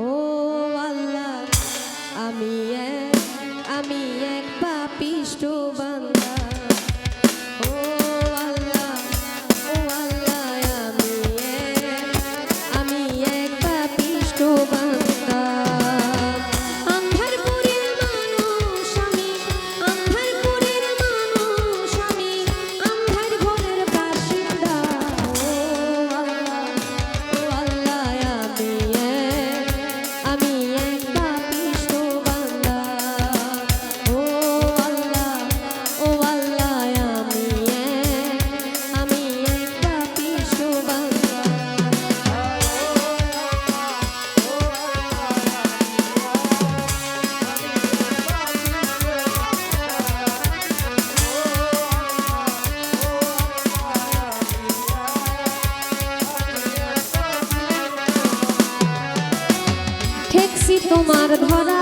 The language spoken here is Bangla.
ও আল্লাহ আমি আমি তোমার ধরা